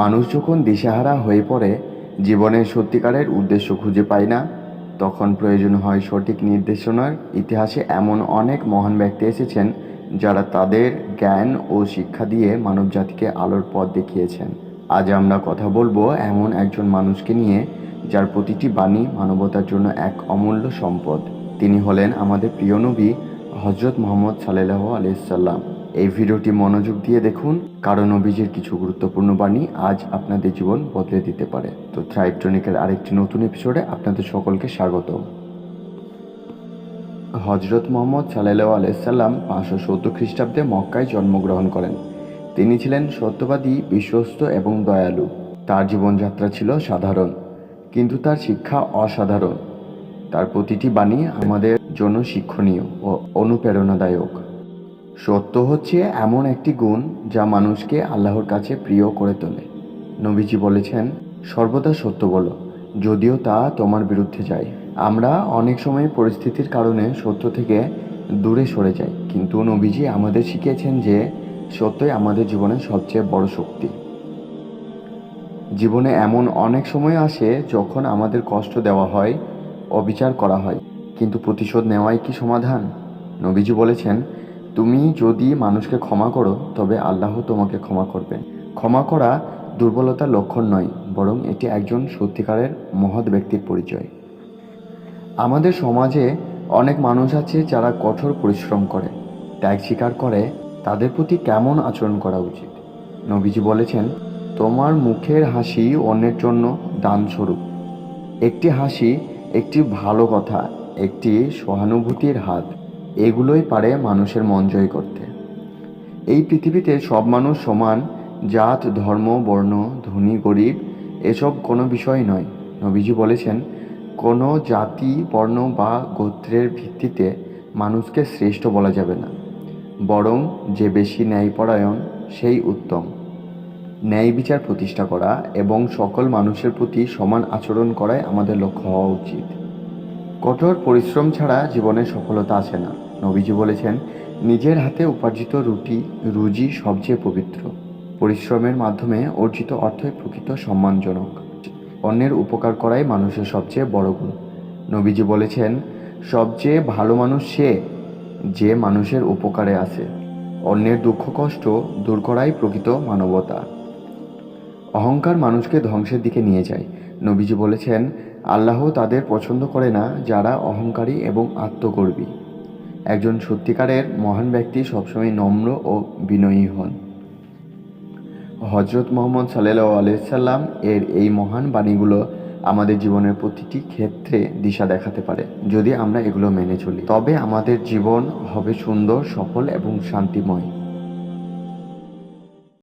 মানুষ যখন দিশেহারা হয়ে পড়ে, জীবনের সত্যিকারের উদ্দেশ্য খুঁজে পায় না, তখন প্রয়োজন হয় সঠিক নির্দেশনার। ইতিহাসে এমন অনেক মহান ব্যক্তি এসেছেন যারা তাদের জ্ঞান ও শিক্ষা দিয়ে মানবজাতিকে আলোর পথ দেখিয়েছেন। আজ আমরা কথা বলব এমন একজন মানুষকে নিয়ে, যার প্রতিটি বাণী মানবতার জন্য এক অমূল্য সম্পদ। তিনি হলেন আমাদের প্রিয় নবী হজরত মোহাম্মদ সাল্লাহ আলাইসাল্লাম এই ভিডিওটি মনোযোগ দিয়ে দেখুন, কারণ নবীজির কিছু গুরুত্বপূর্ণ বাণী আজ আপনাদের জীবন বদলে দিতে পারে। তো থ্রাইট্রনিকের আরেকটি নতুন এপিসোডে আপনাদের সকলকে স্বাগত হজরত মোহাম্মদ সাল্লাহ আলাইসাল্লাম পাঁচশো সত্তর খ্রিস্টাব্দে মক্কায় জন্মগ্রহণ করেন। তিনি ছিলেন সত্যবাদী, বিশ্বস্ত এবং দয়ালু। তার জীবনযাত্রা ছিল সাধারণ, কিন্তু তার শিক্ষা অসাধারণ। তার প্রতিটি বাণী আমাদের জন্য শিক্ষণীয় ও অনুপ্রেরণাদায়ক। সত্য হচ্ছে এমন একটি গুণ যা মানুষকে আল্লাহর কাছে প্রিয় করে তোলে। নবীজি বলেছেন, সর্বদা সত্য বলো, যদিও তা তোমার বিরুদ্ধে যায়। আমরা অনেক সময় পরিস্থিতির কারণে সত্য থেকে দূরে সরে যাই। কিন্তু নবীজি আমাদের শিখিয়েছেন যে, সত্যই আমাদের জীবনের সবচেয়ে বড় শক্তি। জীবনে এমন অনেক সময় আসে যখন আমাদের কষ্ট দেওয়া হয়, অবিচার করা হয়। কিন্তু প্রতিশোধ নেওয়াই কি সমাধান? নবীজি বলেছেন তুমি যদি মানুষকে ক্ষমা করো, তবে আল্লাহ তোমাকে ক্ষমা করবেন। ক্ষমা করা দুর্বলতার লক্ষণ নয়, বরং এটি একজন সত্যিকারের মহৎ ব্যক্তির পরিচয়। আমাদের সমাজে অনেক মানুষ আছে যারা কঠোর পরিশ্রম করে, ত্যাগ স্বীকার করে, তাদের প্রতি কেমন আচরণ করা উচিত? নবীজি বলেছেন, তোমার মুখের হাসি অন্যের জন্য দানস্বরূপ। একটি হাসি একটি ভালো কথা, একটি সহানুভূতির হাত। এগুলোই পারে মানুষের মন জয় করতে। এই পৃথিবীতে সব মানুষ সমান, জাত, ধর্ম, বর্ণ, ধনী, গরিব, এসব কোনো বিষয় নয়। নবীজি বলেছেন, কোনো জাতি, বর্ণ বা গোত্রের ভিত্তিতে মানুষকে শ্রেষ্ঠ বলা যাবে না। বরং যে বেশি ন্যায়পরায়ণ, সেই উত্তম। ন্যায় বিচার প্রতিষ্ঠা করা এবং সকল মানুষের প্রতি সমান আচরণ করাই আমাদের লক্ষ্য হওয়া উচিত। কঠোর পরিশ্রম ছাড়া জীবনে সফলতা আসে না। নবীজি বলেছেন, নিজের হাতে উপার্জিত রুটি, রুজি সবচেয়ে পবিত্র। পরিশ্রমের মাধ্যমে অর্জিত অর্থই প্রকৃত সম্মানজনক। অন্যের উপকার করাই মানুষের সবচেয়ে বড় গুণ। নবীজি বলেছেন, সবচেয়ে ভালো মানুষ সে, যে মানুষের উপকারে আসে অন্যের দুঃখ, কষ্ট দূর করাই প্রকৃত মানবতা। অহংকার মানুষকে ধ্বংসের দিকে নিয়ে যায়। নবীজি বলেছেন, আল্লাহ তাদের পছন্দ করে না যারা অহংকারী এবং আত্মগর্বী। একজন সত্যিকারের মহান ব্যক্তি সবসময় নম্র ও বিনয়ী হন। হজরত মোহাম্মদ সাল্লাহ আলাইসাল্লাম এর এই মহান বাণীগুলো আমাদের জীবনের প্রতিটি ক্ষেত্রে দিশা দেখাতে পারে, যদি আমরা এগুলো মেনে চলি। তবে আমাদের জীবন হবে সুন্দর, সফল এবং শান্তিময়।